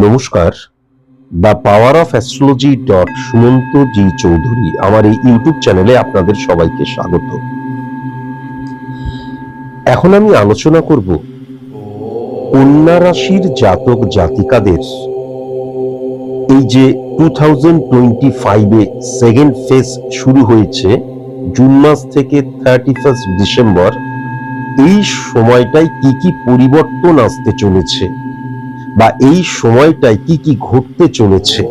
নমস্কার। The power of astrology dot Sumanta G Chowdhury আমার এই ইউটিউব চ্যানেলে আপনাদের সবাইকে স্বাগত। এখন আমি আলোচনা করব কন্যা রাশির জাতক জাতিকাদের। এই যে টু থাউজেন্ড টোয়েন্টি ফাইভে সেকেন্ড ফেজ শুরু হয়েছে, জুন মাস থেকে থার্টি ফার্স্ট ডিসেম্বর, এই সময়টায় কি কি পরিবর্তন আসতে চলেছে? বা এই সময়টায় কি কি ঘটতে চলেছে?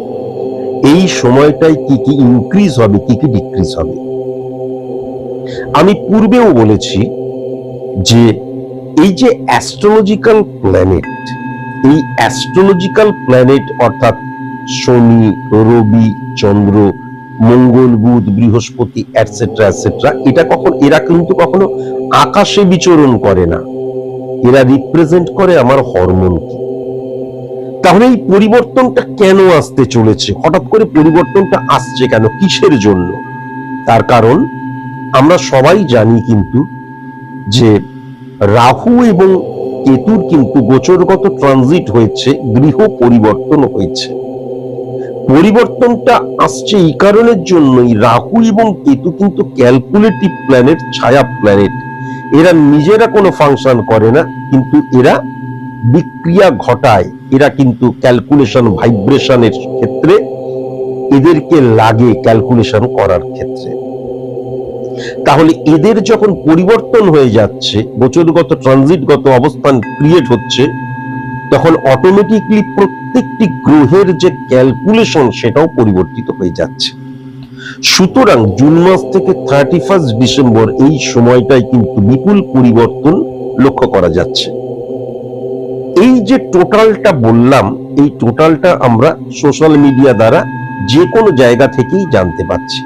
এই সময়টায় কি কি ইনক্রিজ হবে, কি কি ডিক্রিজ হবে? আমি পূর্বেও বলেছি যে এই যে অ্যাস্ট্রোলজিক্যাল প্ল্যানেট এই অ্যাস্ট্রোলজিক্যাল প্ল্যানেট অর্থাৎ শনি, রবি, চন্দ্র, মঙ্গল, বুধ, বৃহস্পতি অ্যাটসেট্রা অ্যাটসেট্রা এটা কখন, এরা কিন্তু কখনো আকাশে বিচরণ করে না। এরা রিপ্রেজেন্ট করে আমার হরমোনকে তাহলে এই পরিবর্তনটা কেন আসতে চলেছে? হঠাৎ করে পরিবর্তনটা আসছে কেন? কিসের জন্য? তার কারণ আমরা সবাই জানি কিন্তু যে রাহু এবং কেতুর কিন্তু গোচরগত ট্রানজিট হয়েছে, গৃহ পরিবর্তন হয়েছে। পরিবর্তনটা আসছে এই কারণের জন্যই রাহু এবং কেতু কিন্তু ক্যালকুলেটিভ প্ল্যানেট ছায়া প্ল্যানেট এরা নিজেরা কোনো ফাংশন করে না, কিন্তু এরা বিক্রিয়া ঘটায়, এরা কিন্তু ক্যালকুলেশন ভাইব্রেশনের ক্ষেত্রে এদেরকে লাগে ক্যালকুলেশন করার ক্ষেত্রে। তাহলে এদের যখন পরিবর্তন হয়ে যাচ্ছে গোচরগত ট্রানজিটগত অবস্থান ক্রিয়েট হচ্ছে, তখন অটোমেটিকলি প্রত্যেকটি গ্রহের যে ক্যালকুলেশন সেটাও পরিবর্তিত হয়ে যাচ্ছে। সুতরাং জুন মাস থেকে থার্টি ফার্স্ট ডিসেম্বর এই সময়টায় কিন্তু বিপুল পরিবর্তন লক্ষ্য করা যাচ্ছে। যে টোটালটা বললাম, এই টোটালটা আমরা সোশ্যাল মিডিয়া দ্বারা যে কোনো জায়গা থেকেই জানতে পাচ্ছি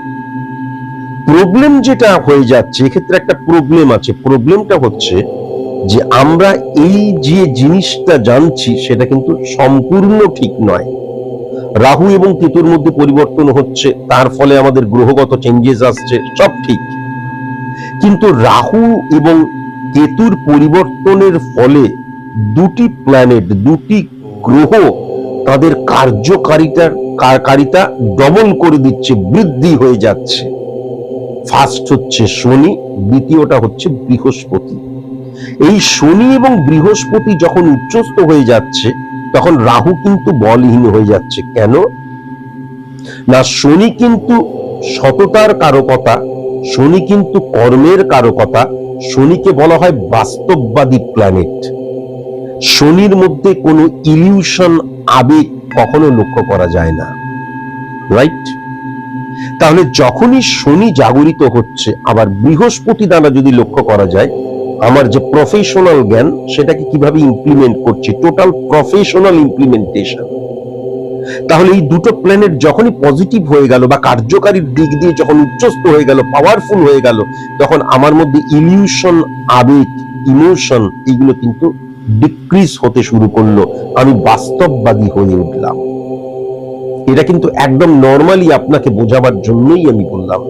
প্রবলেম যেটা হয়ে যাচ্ছে, এক্ষেত্রে একটা প্রবলেম আছে। প্রবলেমটা হচ্ছে যে আমরা এই যে জিনিসটা জানছি, সেটা কিন্তু সম্পূর্ণ ঠিক নয়। রাহু এবং কেতুর মধ্যে পরিবর্তন হচ্ছে, তার ফলে আমাদের গ্রহগত চেঞ্জেস আসছে, সব ঠিক। কিন্তু রাহু এবং কেতুর পরিবর্তনের ফলে দুটি প্ল্যানেট দুটি গ্রহ তাদের কার্যকারিতার কারিতা ডবল করে দিচ্ছে, বৃদ্ধি হয়ে যাচ্ছে। ফার্স্ট হচ্ছে শনি, দ্বিতীয়টা হচ্ছে বৃহস্পতি। এই শনি এবং বৃহস্পতি যখন উচ্চস্থ হয়ে যাচ্ছে, তখন রাহু কিন্তু বলহীন হয়ে যাচ্ছে। কেন? না, শনি কিন্তু সততার কারকতা, শনি কিন্তু কর্মের কারকতা, শনিকে বলা হয় বাস্তববাদী প্ল্যানেট শনির মধ্যে কোনো ইলিউশন আবেগ কখনো লক্ষ্য করা যায় না। রাইট তাহলে যখনই শনি জাগরিত হচ্ছে, আবার বৃহস্পতি দ্বারা যদি লক্ষ্য করা যায়, আমার যে প্রফেশনাল জ্ঞান, সেটাকে কীভাবে ইমপ্লিমেন্ট করছি? টোটাল প্রফেশনাল ইমপ্লিমেন্টেশন তাহলে এই দুটো প্ল্যানেট যখনই পজিটিভ হয়ে গেল বা কার্যকারীর দিক দিয়ে যখন উচ্চস্ত হয়ে গেল পাওয়ারফুল হয়ে গেল, তখন আমার মধ্যে ইলিউশন আবেগ ইমোশন এগুলো কিন্তু ডিক্রিজ হতে শুরু করল, আমি বাস্তববাদী হয়ে উঠলাম। এটা কিন্তু একদম নর্মালি আপনাকে বোঝাবার জন্যই আমি বললাম।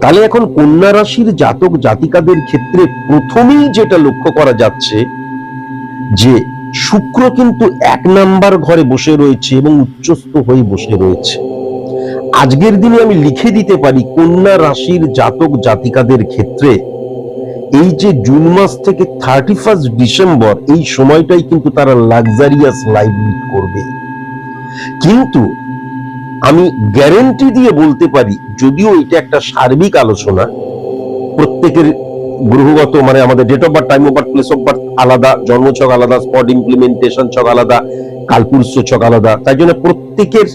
তাহলে এখন কন্যা রাশির জাতক জাতিকাদের ক্ষেত্রে প্রথমেই যেটা লক্ষ্য করা যাচ্ছে, যে শুক্র কিন্তু এক নাম্বার ঘরে বসে রয়েছে এবং উচ্চস্থ হয়ে বসে রয়েছে। আজকের দিনে আমি লিখে দিতে পারি, কন্যা রাশির জাতক জাতিকাদের ক্ষেত্রে এই যে জুন মাস থেকে থার্টি ফার্স্ট ডিসেম্বর এই সময়টাই কিন্তু তারা লাক্সারিয়াস লাইফ লিড করবে। কিন্তু আমি গ্যারেন্টি দিয়ে বলতে পারি, যদিও এটা একটা সার্বিক আলোচনা, প্রত্যেকের গ্রহগত মানে আমাদের date of birth time of birth place of birth আলাদা, জন্মছক আলাদা স্পট ইমপ্লিমেন্টেশন ছক আলাদা, কালপুরুষ ছক আলাদা, তাই জন্য প্রত্যেকের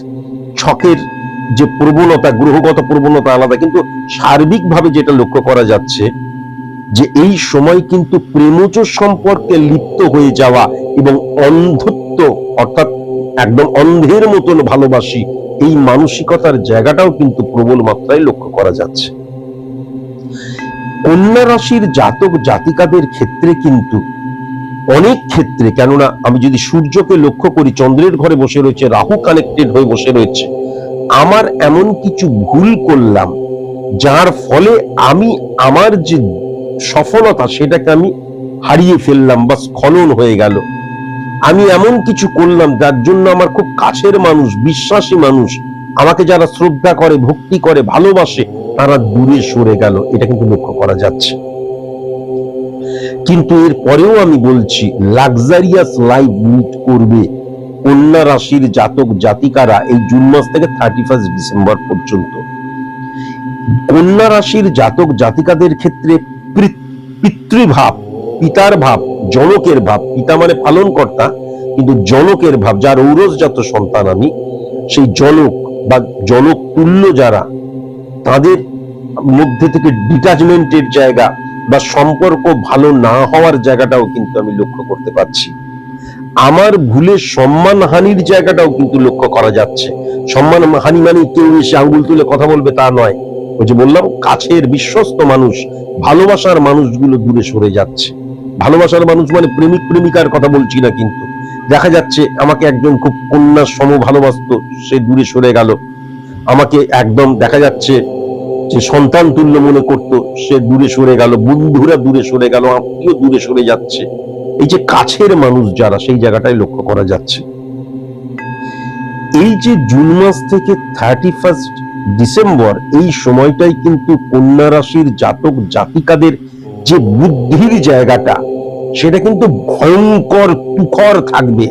ছকের যে প্রবণতা, গ্রহগত প্রবণতা আলাদা, কিন্তু সার্বিকভাবে যেটা লক্ষ্য করা যাচ্ছে যে এই সময় কিন্তু প্রেমজ সম্পর্কে লিপ্ত হয়ে যাওয়া এবং অন্ধত্ব, অর্থাৎ একদম অন্ধের মতন ভালোবাসি, এই মানসিকতার জায়গাটাও কিন্তু প্রবল মাত্রায় লক্ষ্য করা যাচ্ছে। কন্যা রাশির জাতক জাতিকাদের ক্ষেত্রে কিন্তু অনেক ক্ষেত্রে, কেননা আমি যদি সূর্যকে লক্ষ্য করি, চন্দ্রের ঘরে বসে রয়েছে, রাহু কানেক্টেড হয়ে বসে রয়েছে, আমার এমন কিছু ভুল করলাম, যার ফলে আমি আমার যে সফলতা সেটাকে আমি হারিয়ে ফেললাম বা স্খলন হয়ে গেল। আমি এমন কিছু করলাম যার জন্য আমার খুব কাছের মানুষ, বিশ্বাসী মানুষ, আমাকে যারা শ্রদ্ধা করে, ভক্তি করে, ভালোবাসে, তারা দূরে সরে গেল। এটা কিন্তু লক্ষ্য করা যাচ্ছে। কিন্তু এর পরেও আমি বলছি লাক্সারিয়াস লাইফ লিড করবে কন্যা রাশির জাতক জাতিকারা এই জুন মাস থেকে থার্টি ফার্স্ট ডিসেম্বর পর্যন্ত। কন্যা রাশির জাতক জাতিকাদের ক্ষেত্রে পিতৃভাব, পিতার ভাব, জনকের ভাব। পিতা মানে পালন কর্তা কিন্তু জনকের ভাব, যার ঔরসজাত সন্তান আমি, সেই জনক বা জনক তুল্য যারা, তাদের মধ্যে থেকে ডিটাচমেন্টের জায়গা বা সম্পর্ক ভালো না হওয়ার জায়গাটাও কিন্তু আমি লক্ষ্য করতে পারছি। আমার ভুলে সম্মান হানির জায়গাটাও কিন্তু লক্ষ্য করা যাচ্ছে। সম্মান হানি মানে কেউ এসে আঙ্গুল তুলে কথা বলবে তা নয়। যে বললাম, কাছের বিশ্বস্ত মানুষ, ভালোবাসার মানুষগুলো দূরে সরে যাচ্ছে। ভালোবাসার মানুষ মানে প্রেমিক, প্রেমিকার কথা বলছি না কিন্তু। দেখা যাচ্ছে আমাকে একজন খুব কন্যার সম ভালোবাসতো, সে দূরে সরে গেল। আমাকে একদম দেখা যাচ্ছে যে সন্তান তুল্য মনে করত, সে দূরে সরে গেল, বন্ধুরা দূরে সরে গেল, আত্মীয় দূরে সরে যাচ্ছে। এই যে কাছের মানুষ যারা, সেই জায়গাটাই লক্ষ্য করা যাচ্ছে। এই যে জুন মাস থেকে থার্টি ফার্স্ট ডিসেম্বর, এই সময়টাই কিন্তু কন্যা রাশির জাতক জাতিকাদের যে বুদ্ধির জায়গাটা, সেটা কিন্তু ভয়ঙ্কর, তুখর থাকবে।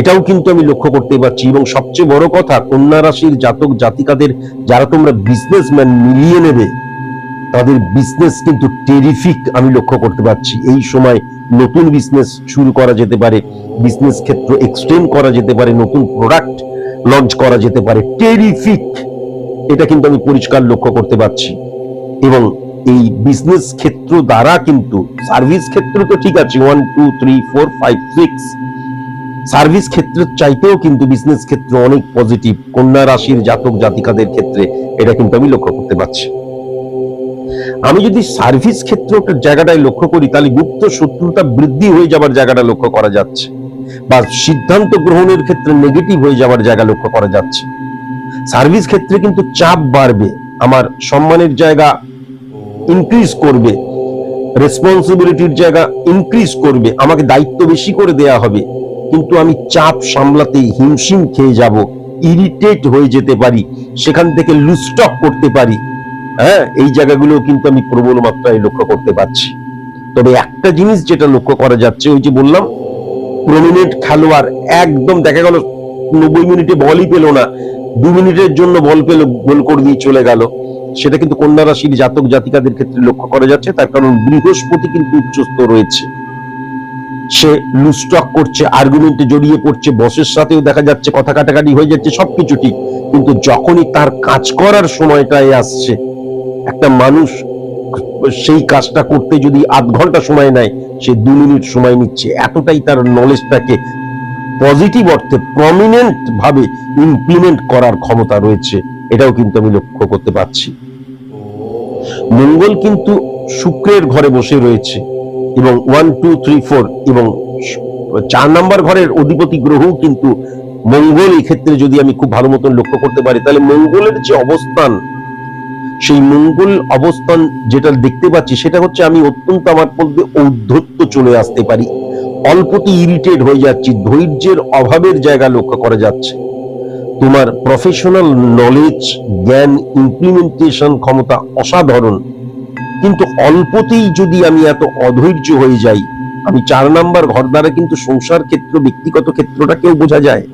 এটাও কিন্তু আমি লক্ষ্য করতে পারছি। এবং সবচেয়ে বড় কথা, কন্যা রাশির জাতক জাতিকাদের যারা তোমরা বিজনেসম্যান মিলিয়ে নেবে, তাদের বিজনেস কিন্তু টেরিফিক আমি লক্ষ্য করতে পারছি। এই সময় নতুন বিজনেস শুরু করা যেতে পারে বিজনেস ক্ষেত্র এক্সটেন্ড করা যেতে পারে, নতুন প্রোডাক্ট লঞ্চ করা যেতে পারে। টেরিফিক এটা কিন্তু আমি পরিষ্কার লক্ষ্য করতে পারছি। এবং এই বিজনেস ক্ষেত্র দ্বারা কিন্তু সার্ভিস ক্ষেত্র তো ঠিক আছে one two three four five six service ক্ষেত্রের চাইতেও কিন্তু বিজনেস ক্ষেত্র অনেক পজিটিভ কন্যা রাশির জাতক জাতিকাদের ক্ষেত্রে এটা কিন্তু আমি লক্ষ্য করতে পারছি। আমি যদি সার্ভিস ক্ষেত্রটার জায়গাটায় লক্ষ্য করি, তাহলে গুপ্ত শত্রুতা বৃদ্ধি হয়ে যাবার জায়গাটা লক্ষ্য করা যাচ্ছে। বা সিদ্ধান্ত গ্রহণের ক্ষেত্রে নেগেটিভ হয়ে যাবার জায়গা লক্ষ্য করা যাচ্ছে। সার্ভিস ক্ষেত্রে কিন্তু চাপ বাড়বে, আমার সম্মানের জায়গা ইনক্রিজ করবে রেসপন্সিবিলিটির জায়গা ইনক্রিজ করবে, আমাকে দায়িত্ব বেশি করে দেয়া হবে, কিন্তু আমি চাপ সামলাতে হিমশিম খেয়ে যাব ইরিটেট হয়ে যেতে পারি, সেখান থেকে লুস্টক করতে পারি। হ্যাঁ এই জায়গাগুলো কিন্তু আমি প্রবল মাত্রায় লক্ষ্য করতে পারছি। তবে একটা জিনিস যেটা লক্ষ্য করা যাচ্ছে, ওই যে বললাম প্রমিনেন্ট খেলোয়াড়। একদম দেখা গেল নব্বই মিনিটে বলই পেল না। দু মিনিটের জন্য বল পেল গোল করে দিয়ে চলে গেল। সেটা কিন্তু কন্যা রাশির জাতক জাতিকাদের ক্ষেত্রে লক্ষ্য করা যাচ্ছে। তার কারণ বৃহস্পতি কিন্তু উচ্চস্থ রয়েছে। সে লুস্টক করছে আর্গুমেন্টে জড়িয়ে পড়ছে বসের সাথেও দেখা যাচ্ছে কথা কাটাকাটি হয়ে যাচ্ছে সবকিছু ঠিক। কিন্তু যখনই তার কাজ করার সময়টায় আসছে একটা মানুষ সেই কাজটা করতে যদি আধ ঘণ্টা সময় নেয়, সে দু মিনিট সময় নিচ্ছে। এতটাই তার নলেজটাকে পজিটিভ অর্থে প্রমিনেন্ট ভাবে ইমপ্লিমেন্ট করার ক্ষমতা রয়েছে। এটাও কিন্তু আমি লক্ষ্য করতে পারছি। মঙ্গল কিন্তু শুক্রের ঘরে বসে রয়েছে এবং ওয়ান টু থ্রি ফোর এবং চার নাম্বার ঘরের অধিপতি গ্রহ কিন্তু মঙ্গল। এই ক্ষেত্রে যদি আমি খুব ভালো মতন লক্ষ্য করতে পারি, তাহলে মঙ্গলের যে অবস্থান সেই মঙ্গল অবস্থান যেটা দেখতে পাচ্ছি, সেটা হচ্ছে আমি অত্যন্ত আমার মধ্যে ঔদ্ধত্য চলে আসতে পারি। অল্পতে ইরিটেট হয়ে যাচ্ছি, ধৈর্যের অভাবের জায়গা লক্ষ্য করা যাচ্ছে। তোমার প্রফেশনাল নলেজ জ্ঞান ইমপ্লিমেন্টেশন ক্ষমতা অসাধারণ। কিন্তু অল্পতেই যদি আমি এত অধৈর্য হয়ে যাই, আমি চার নাম্বার ঘর দ্বারা কিন্তু সংসার ক্ষেত্র, ব্যক্তিগত ক্ষেত্রটাকেও বোঝা যায়।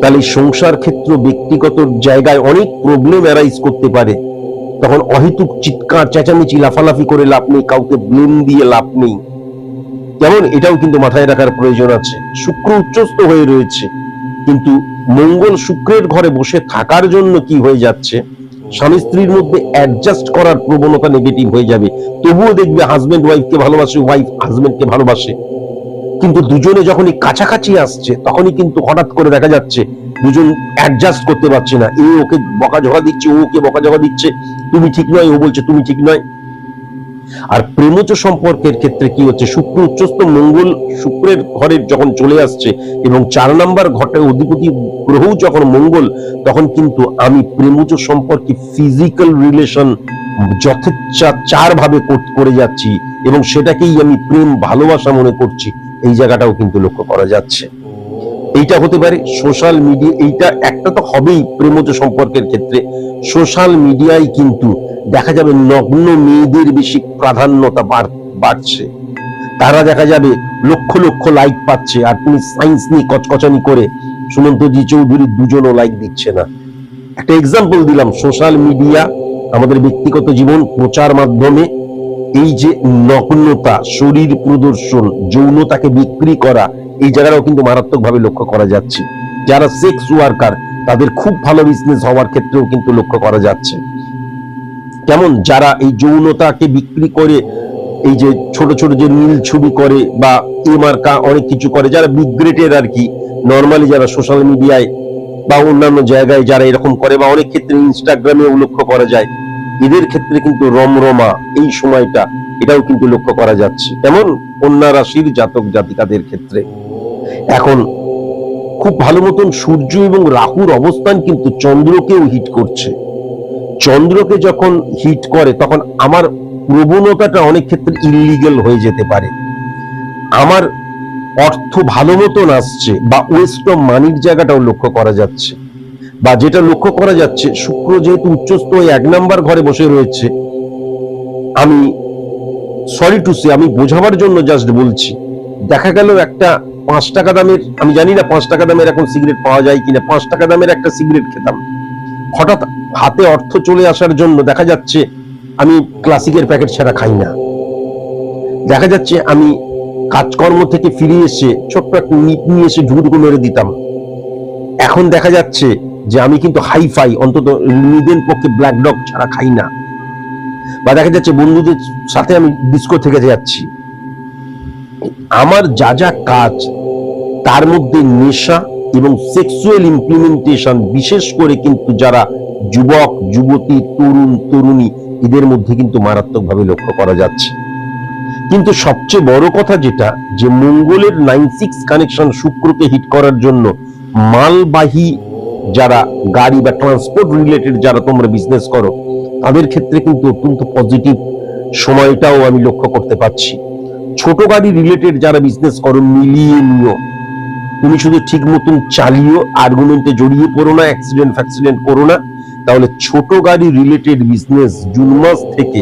তাহলে সংসার ক্ষেত্র, ব্যক্তিগত জায়গায় অনেক প্রবলেম অ্যারাইজ করতে পারে। তখন অহেতুক চিৎকার, চেঁচামেচি, লাফালাফি করে লাভ নেই, কাউকে ব্লেম দিয়ে লাভ নেই। যেমন এটাও কিন্তু মাথায় রাখার প্রয়োজন আছে। শুক্র উচ্চস্থ হয়ে রয়েছে, কিন্তু মঙ্গল শুক্রের ঘরে বসে থাকার জন্য কি হয়ে যাচ্ছে? স্বামী স্ত্রীর মধ্যে অ্যাডজাস্ট করার প্রবণতা নেগেটিভ হয়ে যাবে। তবুও দেখবে হাজবেন্ড ওয়াইফকে ভালোবাসে ওয়াইফ হাজবেন্ডকে ভালোবাসে। কিন্তু দুজনে যখনই কাছাকাছি আসছে, তখনই কিন্তু হঠাৎ করে দেখা যাচ্ছে, দুজন অ্যাডজাস্ট করতে পারছে না। এ ওকে বকাঝকা দিচ্ছে, ও ওকে বকাঝকা দিচ্ছে। তুমি ঠিক নয়, ও বলছে তুমি ঠিক নয়। আর প্রেমজ সম্পর্কের ক্ষেত্রে কি হচ্ছে? শুক্র উচ্চস্থ মঙ্গল শুক্রের ঘরে যখন চলে আসছে এবং চার নাম্বার ঘটে অধিপতি গ্রহ যখন মঙ্গল, তখন কিন্তু আমি প্রেমজ সম্পর্কে ফিজিক্যাল রিলেশন যথেচ্ছা চার ভাবে করে যাচ্ছি এবং সেটাকেই আমি প্রেম ভালোবাসা মনে করছি। এই জায়গাটাও কিন্তু লক্ষ্য করা যাচ্ছে। এইটা হতে পারে সোশ্যাল মিডিয়া এইটা একটা তো হবেই প্রেমজ সম্পর্কের ক্ষেত্রে। সোশ্যাল মিডিয়ায় কিন্তু দেখা যাবে নগ্ন মেয়েদের বেশি প্রাধান্যতা বাড়ছে। তারা দেখা যাবে লক্ষ লক্ষ লাইক পাচ্ছে আর তুমি সায়েন্স নিয়ে কচকচানি করে সুমন্তজি চৌধুরী দুজনও লাইক দিচ্ছে না। একটা এক্সাম্পল দিলাম সোশ্যাল মিডিয়া আমাদের ব্যক্তিগত জীবন প্রচার মাধ্যমে এই যে নগ্নতা, শরীর প্রদর্শন, যৌনতাকে বিক্রি করা এই জায়গাটাও কিন্তু মারাত্মকভাবে লক্ষ্য করা যাচ্ছে। যারা সেক্স ওয়ার্কার তাদের খুব ভালো বিজনেস হওয়ার ক্ষেত্রেও কিন্তু লক্ষ্য করা যাচ্ছে। কেমন? যারা এই যৌনতাকে বিক্রি করে, এই যে ছোট ছোট যে নীল ছবি করে বা এ মার্কা অনেক কিছু করে, যারা বিগ্রেটের আর কি নর্মালি যারা সোশ্যাল মিডিয়ায় বা অন্যান্য জায়গায় যারা এরকম করে বা অনেক ক্ষেত্রে ইনস্টাগ্রামেও লক্ষ্য করা যায় এদের ক্ষেত্রে কিন্তু রমরমা এই সময়টা, এটাও কিন্তু লক্ষ্য করা যাচ্ছে। কেমন কন্যা রাশির জাতক জাতিকাদের ক্ষেত্রে। এখন খুব ভালো মতন সূর্য এবং রাহুর অবস্থান কিন্তু চন্দ্রকেও হিট করছে। চন্দ্রকে যখন হিট করে, তখন আমার প্রবণতাটা অনেক ক্ষেত্রে ইলিগেল হয়ে যেতে পারে। আমার অর্থ ভালো মতন আসছে বা ওয়েস্ট অফ মানির জায়গাটাও লক্ষ্য করা যাচ্ছে। বা যেটা লক্ষ্য করা যাচ্ছে, শুক্র যেহেতু উচ্চস্থ হয়ে এক নাম্বার ঘরে বসে রয়েছে, আমি সরি টু সে আমি বোঝাবার জন্য জাস্ট বলছি। দেখা গেল একটা পাঁচ টাকা দামের, আমি জানি না পাঁচ টাকা দামের এখন সিগারেট পাওয়া যায় কিনা, পাঁচ টাকা দামের একটা সিগারেট খেতাম। হঠাৎ হাতে অর্থ চলে আসার জন্য দেখা যাচ্ছে আমি ক্লাসিকের প্যাকেট ছাড়া খাই না। দেখা যাচ্ছে আমি কাজকর্ম থেকে ফিরে এসে ছোট্ট একটা নিট নিয়ে এসে ঢুকুঢুকু মেরে দিতাম। এখন দেখা যাচ্ছে যে আমি কিন্তু হাইফাই, অন্তত নিদেন পক্ষে ব্ল্যাক ডগ ছাড়া খাই না। বা দেখা যাচ্ছে বন্ধুদের সাথে আমি ডিস্কো থেকে যাচ্ছি। আমার যা যা কাজ, তার মধ্যে নেশা এবং সেক্সুয়াল ইমপ্লিমেন্টেশন বিশেষ করে কিন্তু যারা যুবক, যুবতী, তরুণ, তরুণী, এদের মধ্যে কিন্তু মারাত্মকভাবে লক্ষ্য করা যাচ্ছে। কিন্তু সবচেয়ে বড় কথা যেটা, যে মঙ্গলের নাইন সিক্স কানেকশন শুক্রকে হিট করার জন্য মালবাহী যারা গাড়ি বা ট্রান্সপোর্ট রিলেটেড যারা তোমরা বিজনেস করো, তাদের ক্ষেত্রে কিন্তু অত্যন্ত পজিটিভ সময়টাও আমি লক্ষ্য করতে পারছি। ছোট গাড়ি রিলেটেড যারা বিজনেস করো মিলিয়ে নিও তুমি শুধু ঠিক মতন চালিও আর্গুমেন্টে জড়িয়ে পড়ো না অ্যাক্সিডেন্ট ফ্যাক্সিডেন্ট করো না, তাহলে ছোট গাড়ি রিলেটেড বিজনেস জুন মাস থেকে,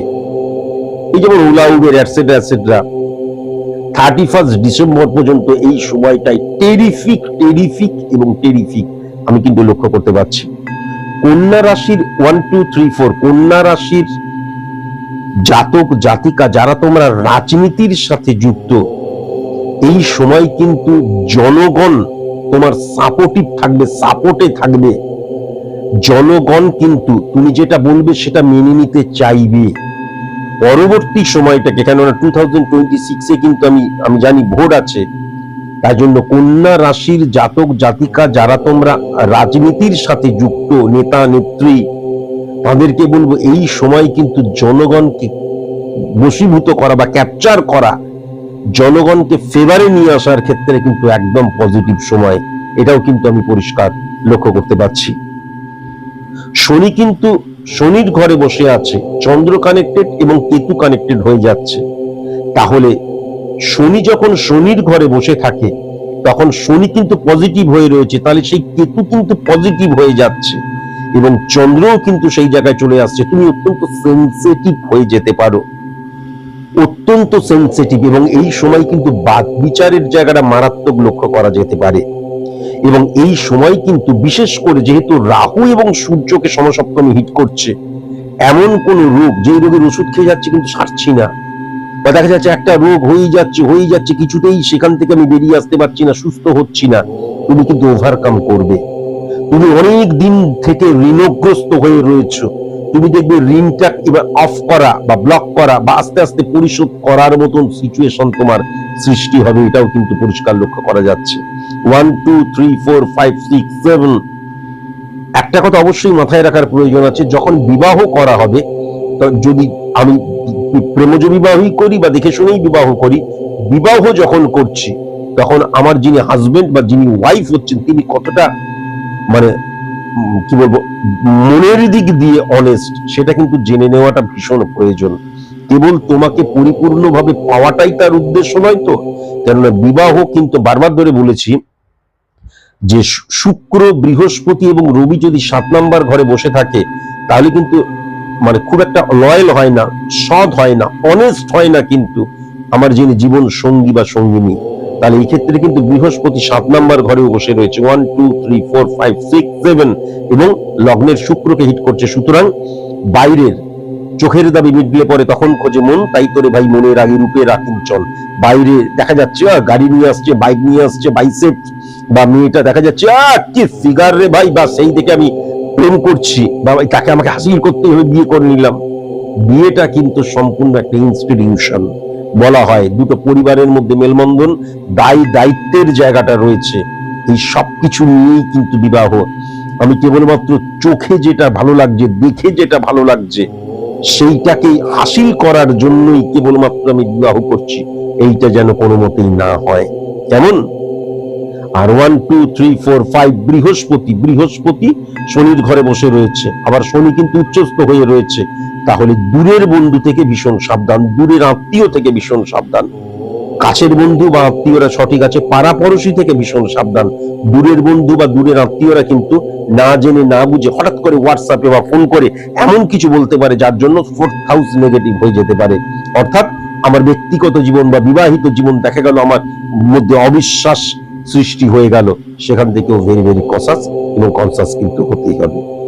এই যেমন Ola Uber etcetera etcetera thirty first December পর্যন্ত এই সময়টাই টেরিফিক টেরিফিক এবং টেরিফিক আমি কিন্তু লক্ষ্য করতে পারছি। কন্যা রাশির ওয়ান টু থ্রি ফোর কন্যা রাশির জাতক, জাতিকা যারা তোমরা রাজনীতির সাথে যুক্ত, এই সময় কিন্তু জনগণ তোমার সাপোর্টিভ থাকবে সাপোর্টে থাকবে। জনগণ কিন্তু তুমি যেটা বলবে সেটা মেনে নিতে চাইবে। পরবর্তী সময়টাকে, কেননা টু থাউজেন্ড টোয়েন্টি সিক্সে কিন্তু আমি আমি জানি ভোট আছে। তাই জন্য কন্যা রাশির জাতক, জাতিকা যারা তোমরা রাজনীতির সাথে যুক্ত, নেতা, নেত্রী, তাদেরকে বলব এই সময় কিন্তু জনগণকে বশীভূত করা বা ক্যাপচার করা, জনগণকে ফেভারে নিয়ে আসার ক্ষেত্রে কিন্তু একদম পজিটিভ সময়। এটাও কিন্তু আমি পরিষ্কার লক্ষ্য করতে পারছি। শনি কিন্তু শনির ঘরে বসে আছে, চন্দ্র কানেক্টেড এবং কেতু কানেক্টেড হয়ে যাচ্ছে। তাহলে শনি যখন শনির ঘরে বসে থাকে, তখন শনি কিন্তু পজিটিভ হয়ে রয়েছে। তাহলে সেই কেতু কিন্তু পজিটিভ হয়ে যাচ্ছে এবং চন্দ্রও কিন্তু সেই জায়গায় চলে আসছে। তুমি অত্যন্ত সেন্সিটিভ হয়ে যেতে পারো। অত্যন্ত সেন্সিটিভ এবং এই সময় কিন্তু বাদ বিচারের জায়গাটা মারাত্মক লক্ষ্য করা যেতে পারে। এবং এই সময় কিন্তু বিশেষ করে যেহেতু রাহু এবং সূর্যকে সমসপ্তমী হিট করছে, এমন কোন রোগ যে রোগের ওষুধ খেয়ে যাচ্ছে কিন্তু সারছি না। বা দেখা যাচ্ছে একটা রোগ হয়েই যাচ্ছে হয়েই যাচ্ছে, কিছুতেই সেখান থেকে আমি বেরিয়ে আসতে পারছি না, সুস্থ হচ্ছি না। তুমি কিন্তু ওভারকাম করবে। তুমি অনেক দিন থেকে ঋণগ্রস্ত হয়ে রয়েছো। তুমি দেখবে ঋণটা এবার অফ করা বা ব্লক করা বা আস্তে আস্তে পরিশোধ করার মতন সিচুয়েশন তোমার সৃষ্টি হবে, এটাও কিন্তু পরিষ্কার লক্ষ্য করা যাচ্ছে। One two three four five six seven একটা কথা অবশ্যই মাথায় রাখার প্রয়োজন আছে, যখন বিবাহ করা হবে যদি আমি প্রেমজ বিবাহই করি বা দেখে শুনেই বিবাহ করি, বিবাহ যখন করছি, তখন আমার যিনি হাজবেন্ড বা যিনি ওয়াইফ হচ্ছেন, তিনি কতটা মানে কি বলব, মনের দিক দিয়ে অনেস্ট সেটা কিন্তু জেনে নেওয়াটা ভীষণ প্রয়োজন। কেবল তোমাকে পরিপূর্ণভাবে পাওয়াটাই তার উদ্দেশ্য নয় তো? কেননা বিবাহ কিন্তু বারবার ধরে বলেছি যে শুক্র, বৃহস্পতি এবং রবি যদি সাত নাম্বার ঘরে বসে থাকে, তাহলে কিন্তু মানে খুব একটা লয়াল হয় না, সৎ হয় না অনেস্ট হয় না কিন্তু আমার যিনি জীবন সঙ্গী বা সঙ্গিনী, তাহলে এই ক্ষেত্রে কিন্তু বৃহস্পতি সাত নাম্বার ঘরেও বসে রয়েছে। One two three four five six seven এবং লগ্নের শুক্রকে হিট করছে। সুতরাং বাইরের চোখের দাবি মিটলে পরে তখন খোঁজে মন, তাই করে ভাই মনের আগে রূপে চল। বাইরে দেখা যাচ্ছে গাড়ি নিয়ে আসছে বাইক নিয়ে আসছে বাইসেপ বা মেয়েটা দেখা যাচ্ছে, আহ, কি ফিগার রে ভাই, বা সেই দেখে আমি প্রেম করছি বা তাকে আমাকে হাসিল করতে হবে, বিয়ে করে নিলাম। বিয়েটা কিন্তু সম্পূর্ণ একটা ইনস্টিটিউশন বলা হয় দুটো পরিবারের মধ্যে মেলবন্ধন, দায় দায়িত্বের জায়গাটা রয়েছে। এই সব কিছু নিয়েই কিন্তু বিবাহ। আমি কেবলমাত্র চোখে যেটা ভালো লাগছে, দেখে যেটা ভালো লাগছে, সেইটাকে হাসিল করার জন্যই কেবলমাত্র আমি বিবাহ করছি। এইটা যেন কোনো মতেই না হয়। কেমন? আর one two three four five বৃহস্পতি বৃহস্পতি শনির ঘরে বসে রয়েছে। আবার শনি কিন্তু উচ্চস্থ হয়ে রয়েছে। তাহলে দূরের বন্ধু থেকে ভীষণ সাবধান, দূরের আত্মীয় থেকে ভীষণ সাবধান। কাছের বন্ধু বা আত্মীয়রা সঠিক আছে, পাড়াপড়শি থেকে ভীষণ সাবধান। দূরের বন্ধু বা দূরের আত্মীয়রা কিন্তু না জেনে, না বুঝে হঠাৎ করে হোয়াটসঅ্যাপে বা ফোন করে এমন কিছু বলতে পারে, যার জন্য ফোর্থ হাউস নেগেটিভ হয়ে যেতে পারে। অর্থাৎ আমার ব্যক্তিগত জীবন বা বিবাহিত জীবন দেখা গেল আমার মধ্যে অবিশ্বাস সৃষ্টি হয়ে গেল। সেখান থেকেও ভেরি ভেরি কসাস এবং কনসাস কিন্তু হতেই হবে।